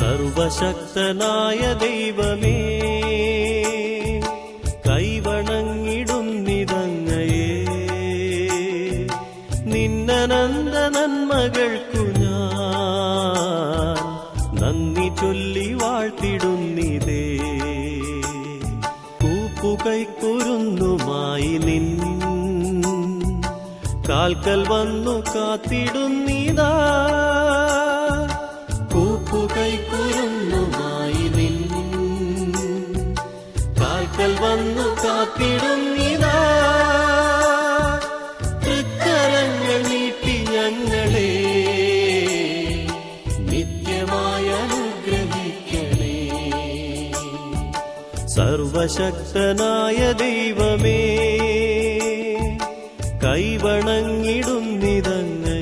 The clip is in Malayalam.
സർവശക്തനായ ദൈവമേ കൈവണങ്ങിടുന്നിതങ്ങയെ നിന്നനന്ദ നന്മകൾക്കു ഞാൻ നന്ദി ചൊല്ലി വാഴ്ത്തിടുന്നിതേ കൂപ്പുകൈക്കുരുന്നുമായി നിൻ കാൽക്കൽ വന്നു കാത്തിടുന്നിതാ കൂപ്പുകൈക്കുരുന്നുമായി നിൻ കാൽക്കൽ വന്നു നീട്ടി ഞങ്ങളെ. അനുഗ്രഹിക്കണേ. സർവശക്തനായ ദൈവമേ കൈവണങ്ങിടുന്നിതങ്ങയെ